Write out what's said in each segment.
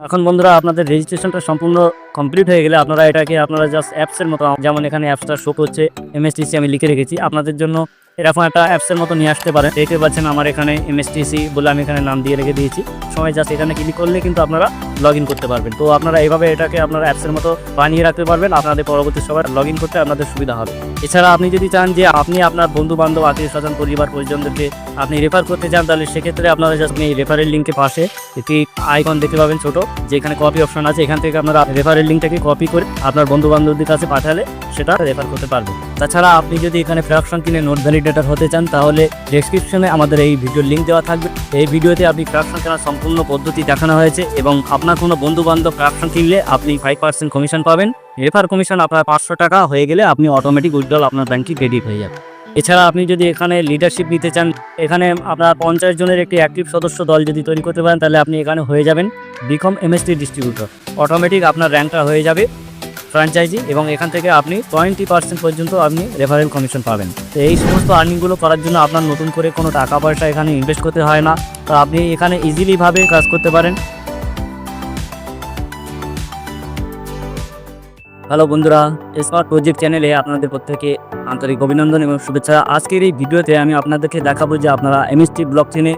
এখন বন্ধুরা আপনাদের রেজিস্ট্রেশনটা সম্পূর্ণ কমপ্লিট হয়ে গেলে আপনারা এটাকে আপনারা জাস্ট অ্যাপসের মতো, যেমন এখানে অ্যাপসটা শো করছে এমএসটিসি আমি লিখে রেখেছি। আপনাদের জন্য এরকম একটা অ্যাপসের মতো নিয়ে আসতে পারেন। দেখতে পাচ্ছেন আমার এখানে এমএসটিসি বলে আমি এখানে নাম দিয়ে রেখে দিয়েছি। সময় জাস্ট এখানে ক্লিক করলে কিন্তু আপনারা লগ করতে পারবেন। তো আপনারা এইভাবে এটাকে আপনারা অ্যাপসের মতো বানিয়ে রাখতে পারবেন। আপনাদের পরবর্তী সময় লগ করতে আপনাদের সুবিধা হবে। এছাড়া আপনি যদি চান যে আপনি আপনার বন্ধু বান্ধব আত্মীয় স্বজন, পরিবার, পরিজনদেরকে আপনি রেফার করতে চান, তাহলে সেক্ষেত্রে আপনারা জাস্ট এই রেফারের লিঙ্কে পাশে একটি আইকন দেখতে পাবেন ছোট, যেখানে কপি অপশন আছে। এখান থেকে আপনারা রেফারের লিঙ্কটাকে কপি করে আপনার বন্ধু বান্ধবদের কাছে পাঠালে সেটা রেফার করতে পারবেন। তাছাড়া আপনি যদি এখানে ফ্র্যাকশন কিনে নোট ভ্যালিডেটর হতে চান, তাহলে ডেসক্রিপশনে আমাদের এই ভিডিওর লিঙ্ক দেওয়া থাকবে। এই ভিডিওতে আপনি ফ্র্যাকশন কেনার সম্পূর্ণ পদ্ধতি দেখানো হয়েছে এবং আপনার কোনো বন্ধু বান্ধব ফ্র্যাকশন কিনলে আপনি ফাইভ পার্সেন্ট কমিশন পাবেন। রেফার কমিশন আপনার পাঁচশো টাকা হয়ে গেলে আপনি অটোমেটিক উইথড্রল আপনার ব্যাংকে ক্রেডিট হয়ে যাবে। এছাড়া আপনি যদি এখানে লিডারশিপ নিতে চান, এখানে আপনার পঞ্চাশ জনের একটি অ্যাক্টিভ সদস্য দল যদি তৈরি করতে পারেন, তাহলে আপনি এখানে হয়ে যাবেন বিকম এমএসটি ডিস্ট্রিবিউটর অটোমেটিক আপনার র্যাঙ্কটা হয়ে যাবে ফ্র্যাঞ্চাইজি এবং এখান থেকে আপনি টোয়েন্টি পার্সেন্ট পর্যন্ত আপনি রেফারেল কমিশন পাবেন। তো এই সমস্ত আর্নিংগুলো করার জন্য আপনার নতুন করে কোনো টাকা পয়সা এখানে ইনভেস্ট করতে হয় না। তো আপনি এখানে ইজিলিভাবে কাজ করতে পারেন। হ্যালো বন্ধুরা স্মার্ট প্রজেক্ট চ্যানেলে আপনাদের প্রত্যেকে আন্তরিক অভিনন্দন এবং শুভেচ্ছা। আজকের এই ভিডিওতে আমি আপনাদেরকে দেখাবো যে আপনারা এমএসটি ব্লক চেনে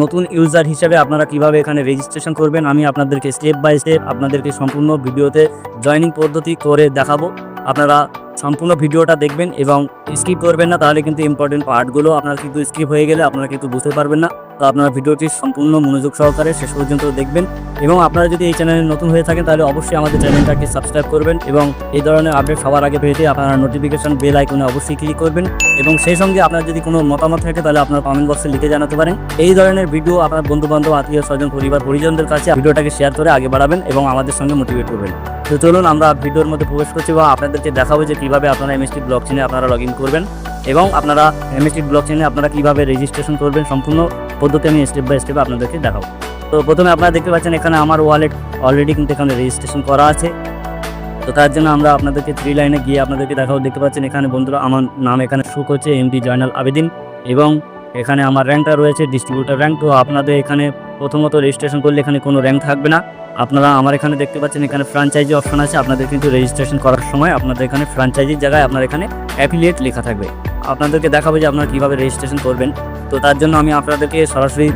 নতুন ইউজার হিসেবে আপনারা কীভাবে এখানে রেজিস্ট্রেশন করবেন। আমি আপনাদেরকে স্টেপ বাই স্টেপ আপনাদেরকে সম্পূর্ণ ভিডিওতে জয়নিং পদ্ধতি করে দেখাবো। আপনারা সম্পূর্ণ ভিডিওটা দেখবেন এবং স্কিপ করবেন না, তাহলে কিন্তু ইম্পর্টেন্ট পার্টগুলো আপনার কিন্তু স্কিপ হয়ে গেলে আপনারা কিন্তু বুঝতে পারবেন না। তো আপনারা ভিডিওটি সম্পূর্ণ মনোযোগ সহকারে শেষ পর্যন্ত দেখবেন এবং আপনারা যদি এই চ্যানেলে নতুন হয়ে থাকেন তাহলে অবশ্যই আমাদের চ্যানেলটাকে সাবস্ক্রাইব করবেন এবং এই ধরনের আপডেট সবার আগে পেতে আপনারা নোটিফিকেশন বেল আইকনে অবশ্যই ক্লিক করবেন এবং সেই সঙ্গে আপনার যদি কোনো মতামত থাকে তাহলে আপনার কমেন্ট বক্সে লিখে জানাতে পারেন। এই ধরনের ভিডিও আপনার বন্ধু বান্ধব আত্মীয় স্বজন, পরিবার, পরিজনদের কাছে ভিডিওটাকে শেয়ার করে আগে বাড়াবেন এবং আমাদের সঙ্গে মোটিভেট করবেন। তো চলুন আমরা ভিডিওর মধ্যে প্রবেশ করছি এবং আপনাদেরকে দেখাবো যে কীভাবে আপনারা এমএসটি ব্লক চেনে আপনারা লগ করবেন এবং আপনারা এমএসটি ব্লক চেনে আপনারা কীভাবে রেজিস্ট্রেশন করবেন সম্পূর্ণ পদ্ধতি আমি স্টেপ বাই স্টেপ আপনাদেরকে দেখাবো। তো প্রথমে আপনারা দেখতে পাচ্ছেন এখানে আমার ওয়ালেট অলরেডি কিন্তু এখানে রেজিস্ট্রেশন করা আছে। তো তার জন্য আমরা আপনাদেরকে থ্রি লাইনে গিয়ে আপনাদেরকে দেখাবো। দেখতে পাচ্ছেন এখানে বন্ধুরা আমার নাম এখানে শু হচ্ছে এমডি জয়নাল আবেদিন এবং এখানে আমার র্যাঙ্কটা রয়েছে ডিস্ট্রিবিউটার র্যাঙ্ক তো আপনাদের এখানে প্রথমত রেজিস্ট্রেশন করলে এখানে কোনো র্যাঙ্ক থাকবে না। আপনারা আমার এখানে দেখতে পাচ্ছেন এখানে ফ্র্যাঞ্চাইজি অপশন আছে। আপনাদের কিন্তু রেজিস্ট্রেশন করার সময় আপনাদের এখানে ফ্র্যাঞ্চাইজির জায়গায় আপনার এখানে অ্যাফিলিয়েট লেখা থাকবে। আপনাদেরকে দেখাবো যে আপনারা কীভাবে রেজিস্ট্রেশন করবেন। তো তার জন্য আমি আপনাদেরকে সরাসরি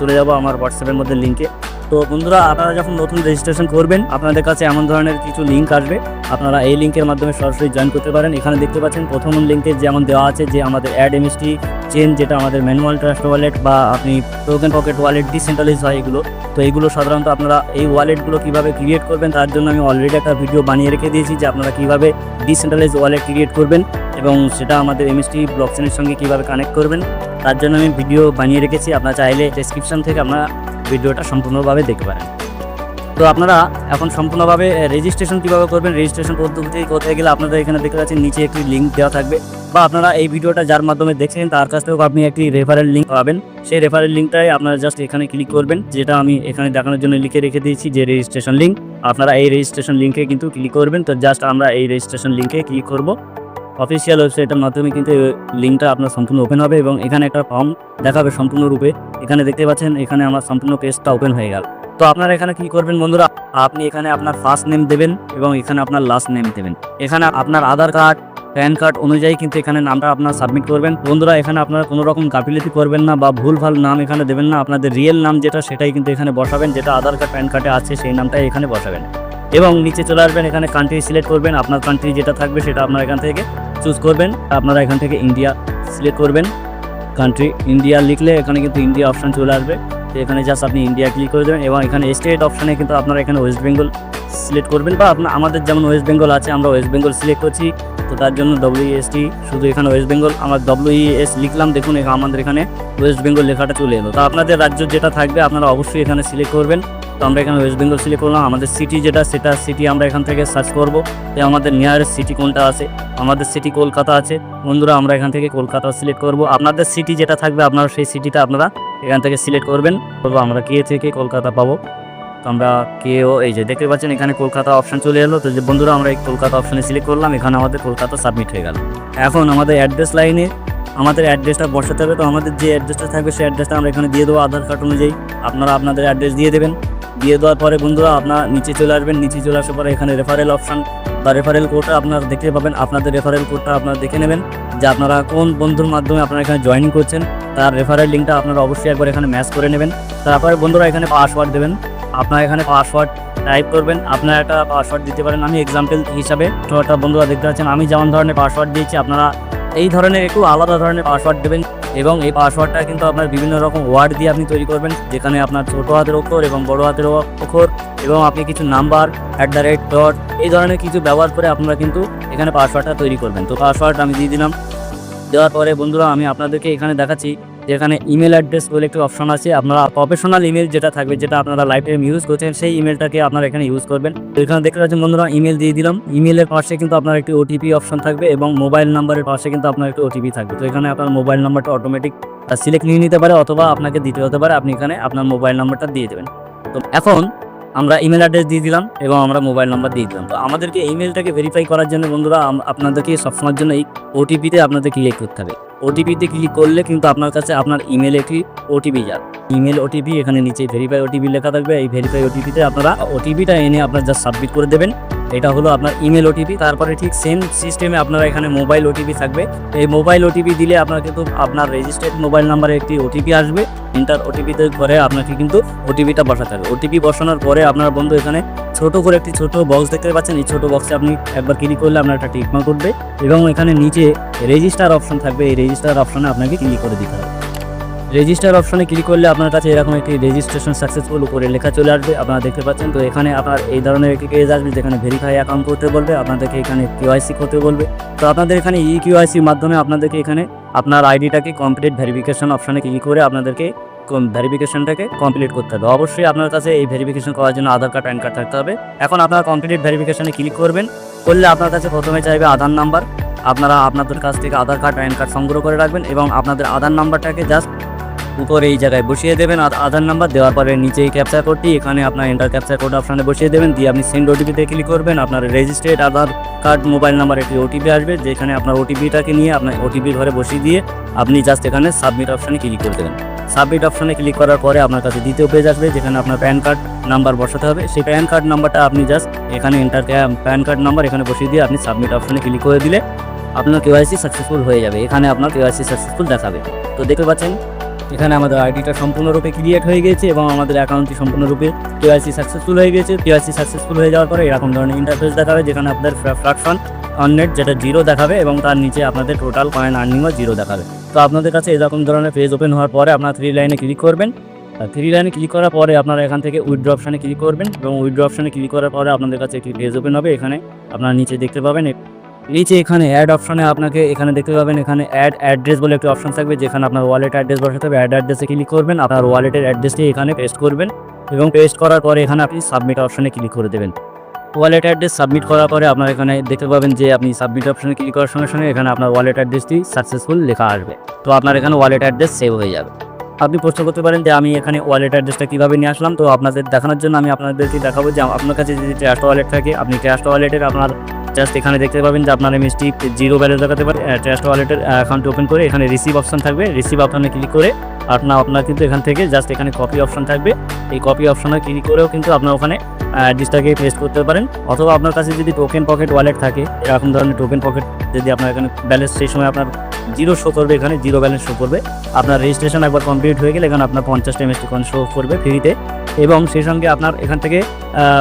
চলে যাব আমার হোয়াটসঅ্যাপের মধ্যে লিঙ্কে তো বন্ধুরা, আপনারা যখন নতুন রেজিস্ট্রেশন করবেন, আপনাদের কাছে এমন ধরনের কিছু লিঙ্ক আসবে। আপনারা এই লিঙ্কের মাধ্যমে সরাসরি জয়েন করতে পারেন। এখানে দেখতে পাচ্ছেন প্রথম লিঙ্কে যেমন দেওয়া আছে যে আমাদের অ্যাড এমএসটি চেন যেটা আমাদের ম্যানুয়াল ট্রাস্ট ওয়ালেট বা আপনি টোকেন পকেট ওয়ালেট ডিসেন্ট্রালাইজ হয় এগুলো। তো এগুলো সাধারণত আপনারা এই ওয়ালেটগুলো কীভাবে ক্রিয়েট করবেন, তার জন্য আমি অলরেডি একটা ভিডিও বানিয়ে রেখে দিয়েছি যে আপনারা কীভাবে ডিসেন্ট্রালাইজ ওয়ালেট ক্রিয়েট করবেন এবং সেটা আমাদের এমএসটি ব্লকচেনের সঙ্গে কীভাবে কানেক্ট করবেন। তার জন্য আমি ভিডিও বানিয়ে রেখেছি। আপনারা চাইলে ডেসক্রিপশন থেকে আপনারা ভিডিওটা সম্পূর্ণভাবে দেখতে পারেন। তো আপনারা এখন সম্পূর্ণভাবে রেজিস্ট্রেশন কীভাবে করবেন রেজিস্ট্রেশন পদ্ধতি কোথায় গেলে আপনাদের এখানে দেখতে পাচ্ছেন নিচে একটি লিঙ্ক দেওয়া থাকবে। বা আপনারা এই ভিডিওটা যার মাধ্যমে দেখছেন, তার কাছ থেকেও আপনি একটি রেফারেল লিঙ্ক পাবেন। সেই রেফারেল লিঙ্কটাই আপনারা জাস্ট এখানে ক্লিক করবেন, যেটা আমি এখানে দেখানোর জন্য লিখে রেখে দিয়েছি যে রেজিস্ট্রেশন লিঙ্ক আপনারা এই রেজিস্ট্রেশন লিঙ্কে কিন্তু ক্লিক করবেন, তো জাস্ট আমরা এই রেজিস্ট্রেশন লিঙ্কে ক্লিক করব। অফিসিয়াল ওয়েবসাইটের মাধ্যমে কিন্তু লিঙ্কটা আপনার সম্পূর্ণ ওপেন হবে এবং এখানে একটা ফর্ম দেখাবে সম্পূর্ণরূপে। এখানে দেখতে পাচ্ছেন, এখানে আমার সম্পূর্ণ পেজটা ওপেন হয়ে গেল। তো আপনারা এখানে কি করবেন বন্ধুরা? আপনি এখানে আপনার ফার্স্ট নেম দেবেন এবং এখানে আপনার লাস্ট নেম দেবেন। এখানে আপনার আধার কার্ড প্যান কার্ড অনুযায়ী কিন্তু এখানে নামটা আপনার সাবমিট করবেন। বন্ধুরা, এখানে আপনারা কোনো রকম গাফিলতি করবেন না বা ভুল ভালো নাম এখানে দেবেন না। আপনাদের রিয়েল নাম যেটা, সেটাই কিন্তু এখানে বসাবেন। যেটা আধার কার্ড প্যান কার্ডে আছে, সেই নামটাই এখানে বসাবেন। এবং নিচে চলে আসবেন, এখানে কান্ট্রি সিলেক্ট করবেন। আপনার কান্ট্রি যেটা থাকবে, সেটা আপনারা এখান থেকে চুজ করবেন। আপনারা এখান থেকে ইন্ডিয়া সিলেক্ট করবেন। কান্ট্রি ইন্ডিয়া লিখলে এখানে কিন্তু ইন্ডিয়া অপশান চলে আসবে। তো এখানে জাস্ট আপনি ইন্ডিয়া ক্লিক করে দেবেন এবং এখানে স্টেট অপশানে কিন্তু আপনারা এখানে ওয়েস্ট বেঙ্গল সিলেক্ট করবেন বা আপনার আমাদের যেমন ওয়েস্ট বেঙ্গল আছে, আমরা ওয়েস্ট বেঙ্গল সিলেক্ট করছি। তো তার জন্য ডব্লিউএসটি শুধু এখানে ওয়েস্ট বেঙ্গল আমরা ডব্লিউএস লিখলাম, দেখুন আমাদের এখানে ওয়েস্ট বেঙ্গল লেখাটা চলে এলো। তো আপনাদের রাজ্য যেটা থাকবে, আপনারা অবশ্যই এখানে সিলেক্ট করবেন। তো আমরা এখানে ওয়েস্ট বেঙ্গল সিলেক্ট করলাম। আমাদের সিটি যেটা, সেটা সিটি আমরা এখান থেকে সার্চ করব। তো আমাদের নিয়ারেস্ট সিটি কোনটা আছে? আমাদের সিটি কলকাতা আছে। বন্ধুরা, আমরা এখান থেকে কলকাতা সিলেক্ট করব। আপনাদের সিটি যেটা থাকবে, আপনারা সেই সিটিটা আপনারা এখান থেকে সিলেক্ট করবেন। বলব, আমরা কে থেকে কলকাতা পাবো? তো আমরা কেও এই যে দেখতে পাচ্ছেন, এখানে কলকাতা অপশন চলে এলো। তো যে বন্ধুরা, আমরা এই কলকাতা অপশানে সিলেক্ট করলাম। এখানে আমাদের কলকাতা সাবমিট হয়ে গেল। এখন আমাদের অ্যাড্রেস লাইনে আমাদের অ্যাড্রেসটা বসাতে হবে। তো আমাদের যে অ্যাড্রেসটা থাকবে, সেই অ্যাড্রেসটা আমরা এখানে দিয়ে দেবো। আধার কার্ড অনুযায়ী আপনারা আপনাদের অ্যাড্রেস দিয়ে দেবেন। দিয়ে দেওয়ার পরে বন্ধুরা আপনার নিচে চলে আসবেন, নিচে চলে আসার পরে এখানে রেফারেল অপশান বা রেফারেল কোডটা আপনার দেখতে পাবেন, আপনাদের রেফারেল কোডটা আপনারা দেখে নেবেন যে আপনারা কোন বন্ধুর মাধ্যমে আপনারা এখানে জয়েনিং করছেন। তার রেফারেল লিঙ্কটা আপনারা অবশ্যই একবার এখানে ম্যাচ করে নেবেন। তারপরে বন্ধুরা এখানে পাসওয়ার্ড দেবেন। আপনারা এখানে পাসওয়ার্ড টাইপ করবেন। আপনারা একটা পাসওয়ার্ড দিতে পারেন। আমি এক্সাম্পল হিসাবে ছোটটা বন্ধুরা দেখতে পাচ্ছেন। আমি যেমন ধরনের পাসওয়ার্ড দিয়েছি, আপনারা এই ধরনের একটু আলাদা ধরনের পাসওয়ার্ড দেবেন। এবং এই পাসওয়ার্ডটা কিন্তু আপনার বিভিন্ন রকম ওয়ার্ড দিয়ে আপনি তৈরি করবেন, যেখানে আপনার ছোটো হাতের অক্ষর এবং বড় হাতের অক্ষর এবং আপনি কিছু number at the rate dot এই ধরনের কিছু ব্যবহার করে আপনারা কিন্তু এখানে পাসওয়ার্ডটা তৈরি করবেন। তো পাসওয়ার্ড আমি দিয়ে দিলাম। দেওয়ার পরে বন্ধুরা, আমি আপনাদেরকে এখানে দেখাচ্ছি যেখানে ইমেল অ্যাড্রেস বলে একটি অপশন আছে। আপনারা প্রফেশনাল ইমেল যেটা থাকবে, যেটা আপনারা লাইফ টাইম ইউজ করছেন, সেই ইমেলটাকে আপনারা এখানে ইউজ করবেন। তো এখানে দেখতে পাচ্ছেন বন্ধুরা ইমেল দিয়ে দিলাম। ইমেলের পাশে কিন্তু আপনার একটি ওটিপি অপশন থাকবে এবং মোবাইল নাম্বারের পাশে কিন্তু আপনার একটি ওটিপি থাকবে। তো এখানে আপনার মোবাইল নাম্বারটা অটোমেটিক সিলেক্ট নিয়ে নিতে পারে অথবা আপনাকে দিতে হতে পারে। আপনি এখানে আপনার মোবাইল নাম্বারটা দিয়ে দেবেন। তো এখন আমরা ইমেল অ্যাড্রেস দিয়ে দিলাম এবং আমরা মোবাইল নাম্বার দিয়ে দিলাম। তো আমাদেরকে ইমেলটাকে ভেরিফাই করার জন্য বন্ধুরা আপনাদেরকে সবসময়ের জন্য এই ওটিপিতে আপনাদের ক্লিক করতে হবে। ওটিপিতে ক্লিক করলে কিন্তু আপনার কাছে আপনার ইমেল একটি ওটিপি যাবে। ইমেল ওটিপি এখানে নিচে ভেরিফাই ওটিপি লেখা থাকবে। এই ভেরিফাই ওটিপিতে আপনারা ওটিপিটা এনে আপনার জাস্ট সাবমিট করে দেবেন। এটা হলো আপনার ইমেল ওটিপি তারপরে ঠিক সেম সিস্টেমে আপনারা এখানে মোবাইল ওটিপি থাকবে। এই মোবাইল ওটিপি দিলে আপনার কিন্তু আপনার রেজিস্টার্ড মোবাইল নাম্বারে একটি ওটিপি আসবে। ইন্টার ওটিপিতে করে আপনাকে কিন্তু ওটিপিটা বসাতে হবে। ওটিপি বসানোর পরে আপনার বন্ধু এখানে ছোট করে একটি ছোট বক্স দেখতে পাচ্ছেন। এই ছোট বক্সে আপনি একবার ক্লিক করলে আপনার একটা টিকমার্ক করবে এবং এখানে নিচে রেজিস্টার অপশন থাকবে। এই রেজিস্টার অপশনে আপনাকে ক্লিক করে দিতে হবে। রেজিস্টার অপশনে ক্লিক করলে আপনার কাছে এরকম একটি রেজিস্ট্রেশন সাকসেসফুল উপরে লেখা চলে আসবে, আপনারা দেখতে পাচ্ছেন। তো এখানে আপনার এই ধরনের একটি পেজ আসবে যেখানে ভেরিফাই অ্যাকাউন্ট করতে বলবে, আপনাদেরকে এখানে কিউআইসি করতে বলবে। তো আপনাদের এখানে ই কিউআইসির মাধ্যমে আপনাদেরকে এখানে আপনার আইডিটাকে কমপ্লিট ভেরিফিকেশন অপশনে ক্লিক করে আপনাদেরকে ভেরিফিকেশনটাকে কমপ্লিট করতে হবে। অবশ্যই আপনার কাছে এই ভেরিফিকেশন করার জন্য আধার কার্ড প্যান কার্ড থাকতে হবে। এখন আপনারা কমপ্লিট ভেরিফিকেশনে ক্লিক করবেন, করলে আপনার কাছে প্রথমে চাইবে আধার নাম্বার আপনারা আপনাদের কাছ থেকে আধার কার্ড প্যান কার্ড সংগ্রহ করে রাখবেন এবং আপনাদের আধার নাম্বারটাকে জাস্ট উপরে এই জায়গায় বসিয়ে দেবেন আর আধার নাম্বার দেওয়ার পরে নিচে এই ক্যাপচার কোডটি এখানে আপনার এন্টার ক্যাপচার কোড অপশানে বসিয়ে দেবেন। দিয়ে আপনি সেন্ড ওটিপিতে ক্লিক করবেন। আপনার registered Aadhaar card mobile number একটি ওটিপি আসবে, যেখানে আপনার ওটিপিটাকে নিয়ে আপনার ওটিপি ঘরে বসিয়ে দিয়ে আপনি জাস্ট এখানে সাবমিট অপশানে ক্লিক করে দেবেন। সাবমিট অপশানে ক্লিক করার পরে আপনার কাছে দ্বিতীয় পেজ আসবে, যেখানে আপনার প্যান কার্ড নাম্বার বসাতে হবে। সেই প্যান কার্ড নাম্বারটা আপনি জাস্ট এখানে এন্টার প্যান কার্ড নাম্বার এখানে বসিয়ে দিয়ে আপনি সাবমিট অপশানে ক্লিক করে দিলে আপনার কেওয়াইসি সাকসেসফুল হয়ে যাবে। এখানে আপনার কেওয়াইসি সাকসেসফুল দেখাবে। তো দেখতে পাচ্ছেন এখানে আমাদের আইডিটা সম্পূর্ণরূপে ক্রিয়েট হয়ে গেছে এবং আমাদের অ্যাকাউন্টটি সম্পূর্ণরূপে কেওয়াইসি সাকসেসফুল হয়ে গেছে। কেওয়াইসি সাকসেসফুল হয়ে যাওয়ার পরে এরকম ধরনের ইন্টারফেস দেখাবে, যেখানে আপনাদের ফ্রাকশন অননেট যেটা জিরো দেখাবে এবং তার নিচে আপনাদের টোটাল কয়েন আর্নিংও জিরো দেখাবে। তো আপনাদের কাছে এরকম ধরনের পেজ ওপেন হওয়ার পরে আপনার থ্রি লাইনে ক্লিক করবেন। থ্রি লাইনে ক্লিক করার পরে আপনারা এখান থেকে উইথড্র অপশানে ক্লিক করবেন এবং উইথড্র অপশানে ক্লিক করার পরে আপনাদের কাছে একটি পেজ ওপেন হবে। এখানে আপনারা নিচে দেখতে পাবেন নিচে এখানে অ্যাড অপশনে আপনাকে এখানে দেখতে পাবেন, এখানে অ্যাড অ্যাড্রেস বলে একটি অপশন থাকবে, যেখানে আপনার ওয়ালেট অ্যাড্রেস বসাতে হবে। অ্যাড অ্যাড্রেসে ক্লিক করবেন, আপনার ওয়ালেটের অ্যাড্রেসটি এখানে পেস্ট করবেন এবং পেস্ট করার পরে এখানে আপনি সাবমিট অপশনে ক্লিক করে দেবেন। ওয়ালেট অ্যাড্রেস সাবমিট করার পরে আপনার এখানে দেখতে পাবেন যে আপনি সাবমিট অপশনে ক্লিক করার সঙ্গে সঙ্গে এখানে আপনার ওয়ালেট অ্যাড্রেসটি সাকসেসফুল লেখা আসবে। তো আপনার এখানে ওয়ালেট অ্যাড্রেস সেভ হয়ে যাবে। আপনি প্রশ্ন করতে পারেন যে আমি এখানে ওয়ালেট অ্যাড্রেসটা কীভাবে নিয়ে আসলাম? তো আপনাদের দেখানোর জন্য আমি আপনাদেরকে দেখাবো যে আপনার কাছে যদি ট্রাস্ট ওয়ালেট থাকে, আপনি ট্রাস্ট ওয়ালেটের আপনার জাস্ট এখানে দেখতে পাবেন যে আপনার এমএসটি জিরো ব্যালেন্স দেখাতে পারে ট্রাস্ট ওয়ালেটের অ্যাকাউন্ট ওপেন করে এখানে রিসিভ অপশন থাকবে। রিসিভ অপশনে ক্লিক করে আপনার আপনার কিন্তু এখান থেকে জাস্ট এখানে কপি অপশন থাকবে। এই কপি অপশনে ক্লিক করেও কিন্তু আপনার ওখানে অ্যাড্রেসটাকে পেস্ট করতে পারেন। অথবা আপনার কাছে যদি টোকেন পকেট ওয়ালেট থাকে, এরকম ধরনের টোকেন পকেট যদি আপনার এখানে ব্যালেন্স সেই সময় আপনার জিরো শো করবে, এখানে জিরো ব্যালেন্স শো করবে। আপনার রেজিস্ট্রেশন একবার কমপ্লিট হয়ে গেলে এখানে আপনার পঞ্চাশটা এমএসটি কয়েন শো করবে ফ্রিতে এবং সেই সঙ্গে আপনার এখান থেকে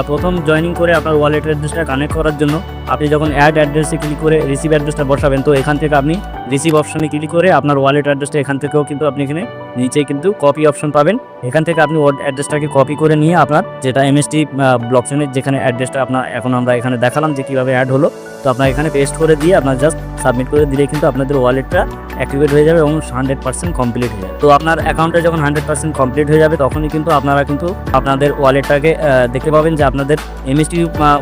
প্রথম জয়নিং করে আপনার ওয়ালেট অ্যাড্রেসটা কানেক্ট করার জন্য আপনি যখন অ্যাড অ্যাড্রেসে ক্লিক করে রিসিভ অ্যাড্রেসটা বসাবেন, তো এখান থেকে আপনি রিসিভ অপশানে ক্লিক করে আপনার ওয়ালেট অ্যাড্রেসটা এখান থেকেও কিন্তু আপনি এখানে নিচে কিন্তু কপি অপশন পাবেন। এখান থেকে আপনি অ্যাড্রেসটাকে কপি করে নিয়ে আপনার যেটা এমএসটি ব্লকচেনের যেখানে অ্যাড্রেসটা আপনার এখন আমরা এখানে দেখালাম যে কীভাবে অ্যাড হলো, তো আপনার এখানে পেস্ট করে দিয়ে আপনার জাস্ট সাবমিট করে দিলে কিন্তু আপনাদের ওয়ালেটটা অ্যাক্টিভেট হয়ে যাবে এবং হান্ড্রেড পার্সেন্ট কমপ্লিট হয়ে যাবে। তো আপনার অ্যাকাউন্টে যখন হান্ড্রেড পার্সেন্ট কমপ্লিট হয়ে যাবে, তখনই কিন্তু আপনারা কিন্তু আপনাদের ওয়ালেটটাকে দেখতে পাবেন যে আপনাদের এমএসটি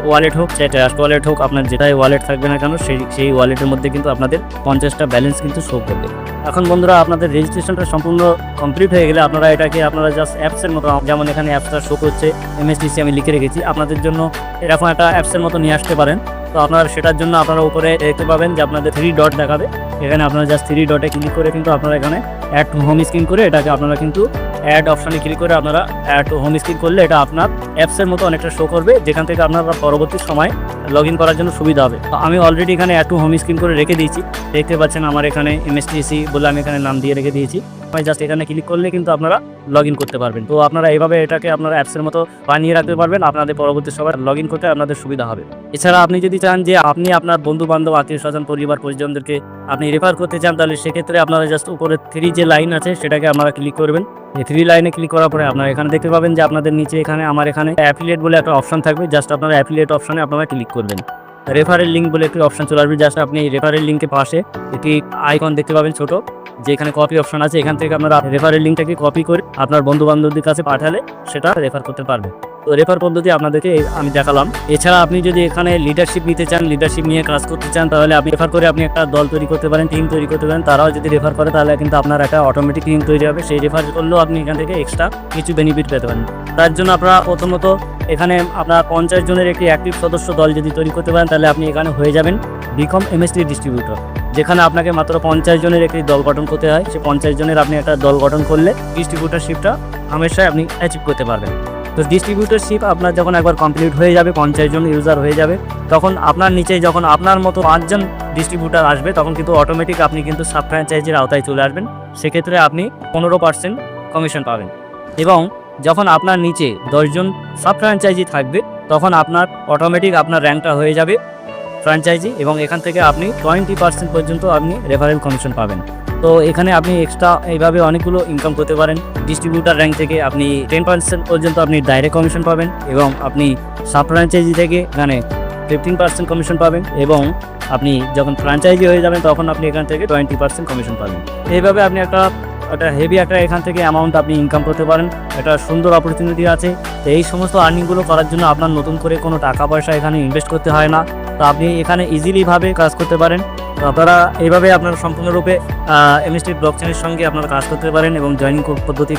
ওয়ালেট হোক চাই ট্রাস্ট ওয়ালেট হোক, আপনার যেটাই ওয়ালেট থাকবে না কেন, সেই সেই ওয়ালেটের মধ্যে কিন্তু আপনাদের পঞ্চাশটা ব্যালেন্স কিন্তু শো করবে। এখন বন্ধুরা, আপনাদের রেজিস্ট্রেশনটা সম্পূর্ণ কমপ্লিট হয়ে গেলে আপনারা এটাকে আপনারা জাস্ট অ্যাপসের মতো, যেমন এখানে অ্যাপসটা শো করছে এমএসডিসি আমি লিখে রেখেছি। আপনাদের জন্য এরকম একটা অ্যাপসের মতো নিয়ে আসতে পারেন। তো আপনারা সেটার জন্য আপনারা উপরে দেখতে পাবেন যে আপনাদের থ্রি ডট দেখাবে। এখানে আপনারা জাস্ট থ্রি ডটে ক্লিক করে কিন্তু আপনারা এখানে অ্যাড টু হোম স্ক্রিন করে এটাকে আপনারা কিন্তু অ্যাড অপশানে ক্লিক করে আপনারা অ্যাড টু হোম স্ক্রিন করলে এটা আপনার অ্যাপসের মতো অনেকটা শো করবে, যেখান থেকে আপনারা পরবর্তী সময় লগ ইন করার জন্য সুবিধা হবে। তো আমি অলরেডি এখানে অ্যাড টু হোম স্ক্রিন করে রেখে দিয়েছি। দেখতে পাচ্ছেন আমার এখানে এমএসটিসি বলে আমি এখানে নাম দিয়ে রেখে দিয়েছি। আমি জাস্ট এখানে ক্লিক করলে কিন্তু আপনারা লগ করতে পারবেন। তো আপনারা এইভাবে এটাকে আপনারা অ্যাপসের মতো বানিয়ে রাখতে পারবেন, আপনাদের পরবর্তী সময় লগ করতে আপনাদের সুবিধা হবে। এছাড়া আপনি যদি চান যে আপনি আপনার বন্ধু বান্ধব আত্মীয় স্বজন পরিবার, পরিজনদেরকে আপনি রেফার করতে চান, তাহলে সেক্ষেত্রে আপনারা জাস্ট উপরে থ্রি যে লাইন আছে, সেটাকে আপনারা ক্লিক করবেন। এই থ্রি লাইনে ক্লিক করার পরে আপনারা এখানে দেখতে পাবেন যে আপনাদের নিচে এখানে, আমার এখানে অ্যাফিলিয়েট বলে একটা অপশন থাকবে। জাস্ট আপনারা অ্যাফিলিয়েট অপশনে আপনারা ক্লিক করবেন। রেফারেল লিঙ্ক বলে একটি অপশন চলে আসবে। জাস্ট আপনি রেফারেল লিঙ্কের পাশে একটি আইকন দেখতে পাবেন ছোট। যে এখানে কপি অপশন আছে, এখান থেকে আপনারা রেফারেল লিঙ্কটাকে কপি করে আপনার বন্ধু বান্ধবদের কাছে পাঠালে সেটা রেফার করতে পারবে তো রেফার পদ্ধতি আপনাদেরকে আমি দেখালাম। এছাড়া আপনি যদি এখানে লিডারশিপ নিতে চান লিডারশিপ নিয়ে কাজ করতে চান, তাহলে আপনি রেফার করে আপনি একটা দল তৈরি করতে পারেন টিম তৈরি করতে পারেন। তারাও যদি রেফার করে, তাহলে কিন্তু আপনার একটা অটোমেটিক টিম তৈরি হবে। সেই রেফার করলেও আপনি এখান থেকে এক্সট্রা কিছু বেনিফিট পেতে পারেন। তার জন্য আপনারা প্রথমত এখানে আপনার পঞ্চাশ জনের একটি অ্যাক্টিভ সদস্য দল যদি তৈরি করতে পারেন, তাহলে আপনি এখানে হয়ে যাবেন বিকম এমএসটি ডিস্ট্রিবিউটর যেখানে আপনাকে মাত্র পঞ্চাশ জনের একটি দল গঠন করতে হয়। সে পঞ্চাশ জনের আপনি একটা দল গঠন করলে ডিস্ট্রিবিউটারশিপটা হামেশাই আপনি অ্যাচিভ করতে পারবেন। তো ডিস্ট্রিবিউটারশিপ আপনার যখন একবার কমপ্লিট হয়ে যাবে, পঞ্চাশ জন ইউজার হয়ে যাবে, তখন আপনার নিচে যখন আপনার মতো পাঁচজন ডিস্ট্রিবিউটার আসবে, তখন কিন্তু অটোমেটিক আপনি কিন্তু সাব ফ্র্যাঞ্চাইজির আওতায় চলে আসবেন। সেক্ষেত্রে আপনি পনেরো পার্সেন্ট কমিশন পাবেন। এবং যখন আপনার নিচে দশজন সাব ফ্র্যাঞ্চাইজি থাকবে, তখন আপনার অটোমেটিক আপনার র্যাঙ্কটা হয়ে যাবে। ফ্র্যাঞ্চাইজি এবং এখান থেকে আপনি টোয়েন্টি পার্সেন্ট পর্যন্ত আপনি রেফারেল কমিশন পাবেন। তো এখানে আপনি এক্সট্রা এইভাবে অনেকগুলো ইনকাম করতে পারেন। ডিস্ট্রিবিউটার র্যাঙ্ক থেকে আপনি টেন পার্সেন্ট পর্যন্ত আপনি ডাইরেক্ট কমিশন পাবেন এবং আপনি সাব ফ্র্যাঞ্চাইজি থেকে এখানে ফিফটিন পার্সেন্ট কমিশন পাবেন এবং আপনি যখন ফ্র্যাঞ্চাইজি হয়ে যাবেন তখন আপনি এখান থেকে টোয়েন্টি পার্সেন্ট কমিশন পাবেন। এইভাবে আপনি একটা একটা হেভি একটা এখান থেকে অ্যামাউন্ট আপনি ইনকাম করতে পারেন। একটা সুন্দর অপরচুনিটি আছে। তো এই সমস্ত আর্নিংগুলো করার জন্য আপনার নতুন করে কোনো টাকা পয়সা এখানে ইনভেস্ট করতে হয় না। তো আপনি এখানে ইজিলিভাবে কাজ করতে পারেন। তো আপনারা এইভাবে আপনারা সম্পূর্ণরূপে এমএসটি ব্লক চেনের সঙ্গে আপনারা কাজ করতে পারেন এবং জয়েনিং পদ্ধতি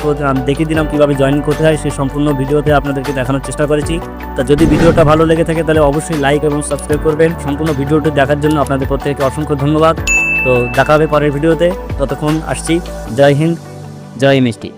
দেখিয়ে দিলাম কীভাবে জয়েন করতে হয়, সেই সম্পূর্ণ ভিডিওতে আপনাদেরকে দেখানোর চেষ্টা করেছি। তা যদি ভিডিওটা ভালো লেগে থাকে তাহলে অবশ্যই লাইক এবং সাবস্ক্রাইব করবেন। সম্পূর্ণ ভিডিওটি দেখার জন্য আপনাদের প্রত্যেককে অসংখ্য ধন্যবাদ। তো দেখা হবে পরের ভিডিওতে। ততক্ষণ আসছি। জয় হিন্দ। জয় এমএসটি